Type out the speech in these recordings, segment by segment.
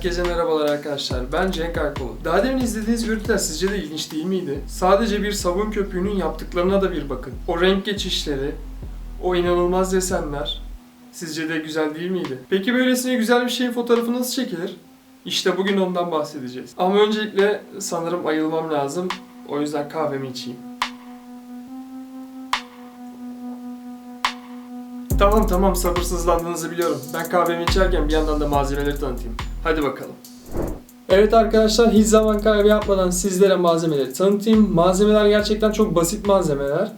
Herkese merhabalar arkadaşlar. Ben Cenk Aykolu. Daha demin izlediğiniz görüntüler sizce de ilginç değil miydi? Sadece bir sabun köpüğünün yaptıklarına da bir bakın. O renk geçişleri, o inanılmaz desenler sizce de güzel değil miydi? Peki böylesine güzel bir şeyin fotoğrafı nasıl çekilir? İşte bugün ondan bahsedeceğiz. Ama öncelikle sanırım ayılmam lazım. O yüzden kahvemi içeyim. Tamam tamam sabırsızlandığınızı biliyorum. Ben kahvemi içerken bir yandan da malzemeleri tanıtayım. Hadi bakalım. Evet arkadaşlar hiç zaman kaybı yapmadan sizlere malzemeleri tanıtayım. Malzemeler gerçekten çok basit malzemeler.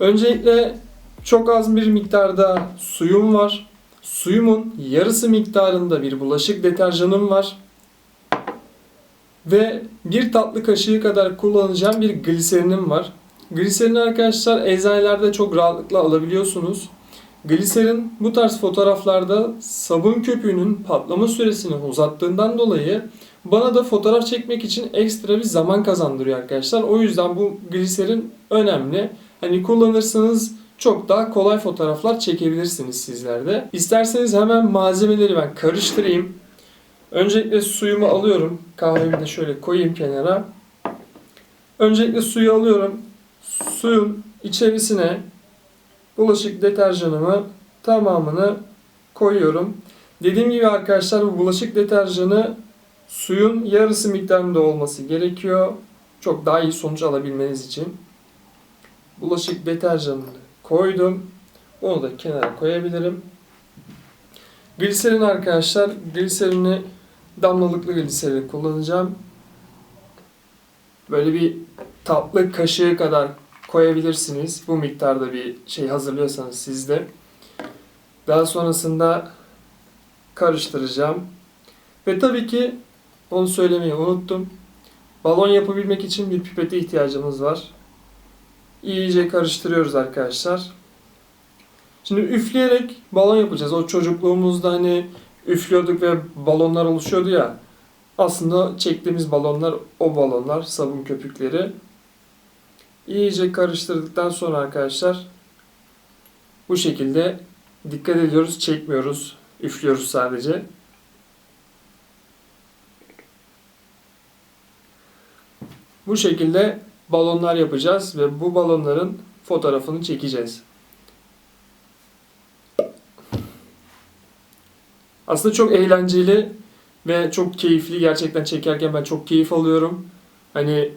Öncelikle çok az bir miktarda suyum var. Suyumun yarısı miktarında bir bulaşık deterjanım var. Ve bir tatlı kaşığı kadar kullanacağım bir gliserinim var. Gliserini arkadaşlar eczanelerde çok rahatlıkla alabiliyorsunuz. Gliserin bu tarz fotoğraflarda sabun köpüğünün patlama süresini uzattığından dolayı bana da fotoğraf çekmek için ekstra bir zaman kazandırıyor arkadaşlar. O yüzden bu gliserin önemli. Hani kullanırsanız çok daha kolay fotoğraflar çekebilirsiniz sizler de. İsterseniz hemen malzemeleri ben karıştırayım. Öncelikle suyumu alıyorum. Kahvemi de şöyle koyayım kenara. Öncelikle suyu alıyorum. Suyun içerisine bulaşık deterjanımı tamamını koyuyorum. Dediğim gibi arkadaşlar bu bulaşık deterjanı suyun yarısı miktarında olması gerekiyor. Çok daha iyi sonuç alabilmeniz için. Bulaşık deterjanını koydum. Onu da kenara koyabilirim. Gliserin arkadaşlar, gliserini damlalıklı gliserin kullanacağım. Böyle bir tatlı kaşığı kadar koyabilirsiniz. Bu miktarda bir şey hazırlıyorsanız sizde. Daha sonrasında karıştıracağım. Ve tabii ki onu söylemeyi unuttum. Balon yapabilmek için bir pipete ihtiyacımız var. İyice karıştırıyoruz arkadaşlar. Şimdi üfleyerek balon yapacağız. O çocukluğumuzda hani üflüyorduk ve balonlar oluşuyordu ya. Aslında çektiğimiz balonlar o balonlar, sabun köpükleri. İyice karıştırdıktan sonra arkadaşlar bu şekilde dikkat ediyoruz, çekmiyoruz, üflüyoruz sadece. Bu şekilde balonlar yapacağız ve bu balonların fotoğrafını çekeceğiz. Aslında çok eğlenceli ve çok keyifli. Gerçekten çekerken ben çok keyif alıyorum. Hani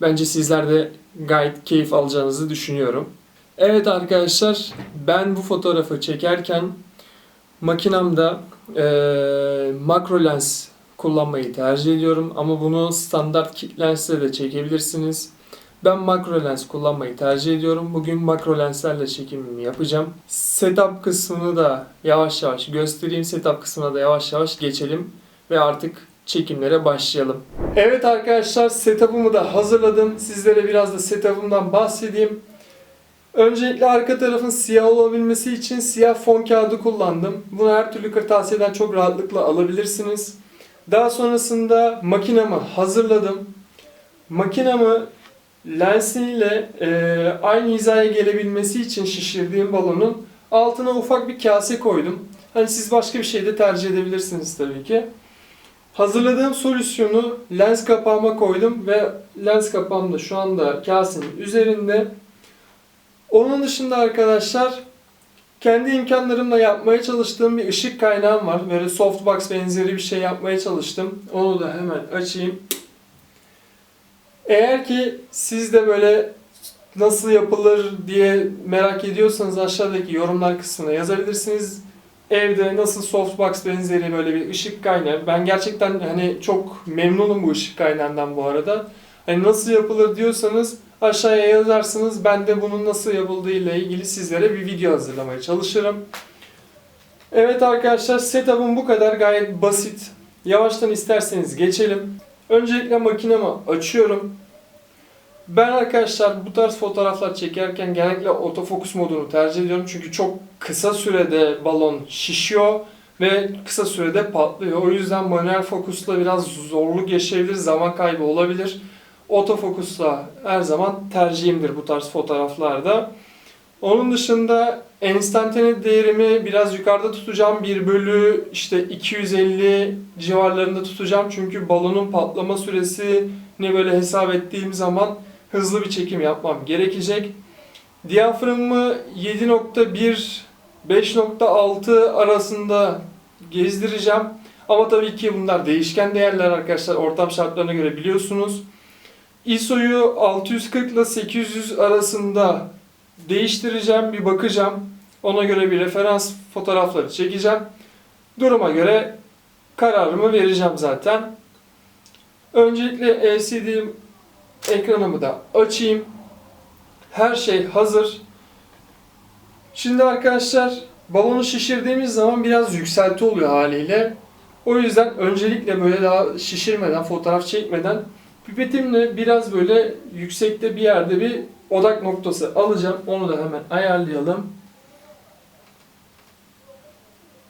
bence sizler de gayet keyif alacağınızı düşünüyorum. Evet arkadaşlar ben bu fotoğrafı çekerken makinamda eee makro lens kullanmayı tercih ediyorum ama bunu standart kit lensle de çekebilirsiniz. Ben makro lens kullanmayı tercih ediyorum. Bugün makro lenslerle çekimimi yapacağım. Setup kısmını da yavaş yavaş göstereyim. Setup kısmına da yavaş yavaş geçelim ve artık çekimlere başlayalım. Evet arkadaşlar setup'ımı da hazırladım. Sizlere biraz da setup'ımdan bahsedeyim. Öncelikle arka tarafın siyah olabilmesi için siyah fon kağıdı kullandım. Bunu her türlü kırtasiyeden çok rahatlıkla alabilirsiniz. Daha sonrasında makinamı hazırladım. Makinamı lensiyle e, aynı hizaya gelebilmesi için şişirdiğim balonun altına ufak bir kase koydum. Hani siz başka bir şey de tercih edebilirsiniz tabii ki. Hazırladığım solüsyonu lens kapağıma koydum ve lens kapağım da şu anda kasenin üzerinde. Onun dışında arkadaşlar kendi imkanlarımla yapmaya çalıştığım bir ışık kaynağım var. Böyle softbox benzeri bir şey yapmaya çalıştım. Onu da hemen açayım. Eğer ki siz de böyle nasıl yapılır diye merak ediyorsanız aşağıdaki yorumlar kısmına yazabilirsiniz. Evde nasıl softbox benzeri böyle bir ışık kaynağı. Ben gerçekten hani çok memnunum bu ışık kaynağından bu arada. Hani nasıl yapılır diyorsanız aşağıya yazarsınız. Ben de bunun nasıl yapıldığı ile ilgili sizlere bir video hazırlamaya çalışırım. Evet arkadaşlar setup'ım bu kadar gayet basit. Yavaştan isterseniz geçelim. Öncelikle makinemi açıyorum. Ben arkadaşlar bu tarz fotoğraflar çekerken genellikle otofokus modunu tercih ediyorum. Çünkü çok kısa sürede balon şişiyor ve kısa sürede patlıyor. O yüzden manuel fokusla biraz zorluk yaşayabilir, zaman kaybı olabilir. Otofokusla her zaman tercihimdir bu tarz fotoğraflarda. Onun dışında Enstantane değerimi biraz yukarıda tutacağım. 1 bölü işte 250 civarlarında tutacağım. Çünkü balonun patlama süresini böyle hesap ettiğim zaman hızlı bir çekim yapmam gerekecek. Diyaframımı 7.1 5.6 arasında gezdireceğim. Ama tabii ki bunlar değişken değerler arkadaşlar. Ortam şartlarına göre biliyorsunuz. ISO'yu 640 ile 800 arasında değiştireceğim, bir bakacağım. Ona göre bir referans fotoğrafları çekeceğim. Duruma göre kararımı vereceğim zaten. Öncelikle LCD ekranımı da açayım. Her şey hazır. Şimdi arkadaşlar balonu şişirdiğimiz zaman biraz yükselti oluyor haliyle. O yüzden öncelikle böyle daha şişirmeden, fotoğraf çekmeden pipetimle biraz böyle yüksekte bir yerde bir odak noktası alacağım. Onu da hemen ayarlayalım.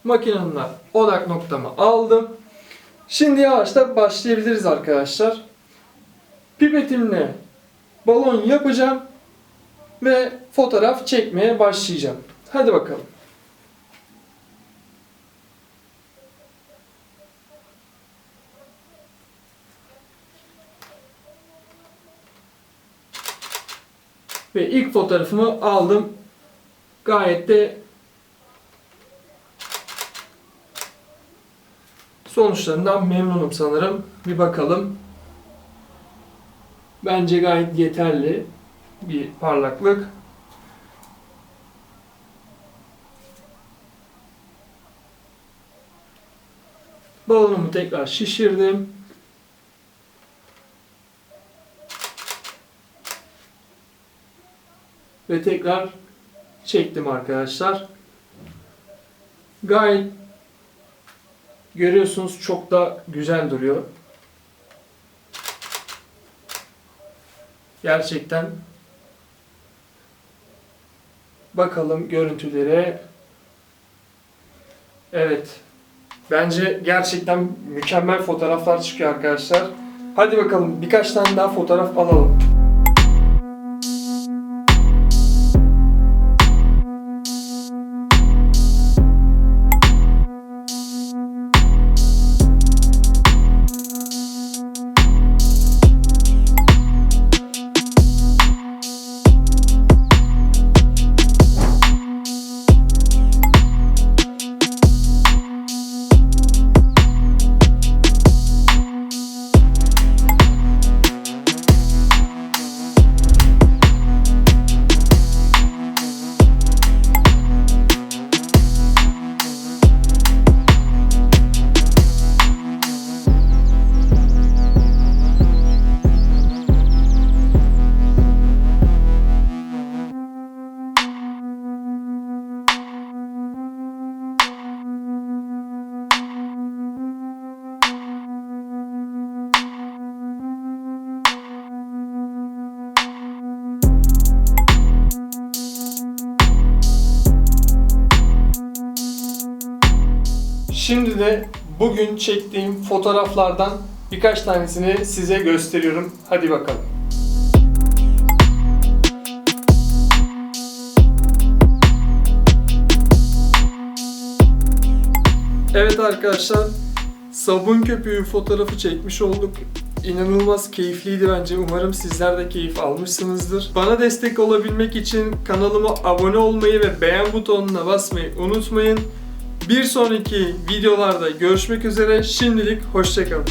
Makinemle odak noktamı aldım. Şimdi yavaştan başlayabiliriz arkadaşlar. Pipetimle balon yapacağım ve fotoğraf çekmeye başlayacağım. Hadi bakalım. Ve ilk fotoğrafımı aldım. Gayet de sonuçlarından memnunum sanırım. Bir bakalım. Bence gayet yeterli bir parlaklık. Balonumu tekrar şişirdim. Ve tekrar çektim arkadaşlar. Gayet görüyorsunuz çok da güzel duruyor. Gerçekten bakalım görüntülere. Evet. Bence gerçekten mükemmel fotoğraflar çıkıyor arkadaşlar. Hadi bakalım birkaç tane daha fotoğraf alalım. Şimdi de bugün çektiğim fotoğraflardan birkaç tanesini size gösteriyorum. Hadi bakalım. Evet arkadaşlar, sabun köpüğü fotoğrafı çekmiş olduk. İnanılmaz keyifliydi bence. Umarım sizler de keyif almışsınızdır. Bana destek olabilmek için kanalıma abone olmayı ve beğen butonuna basmayı unutmayın. Bir sonraki videolarda görüşmek üzere. Şimdilik hoşçakalın.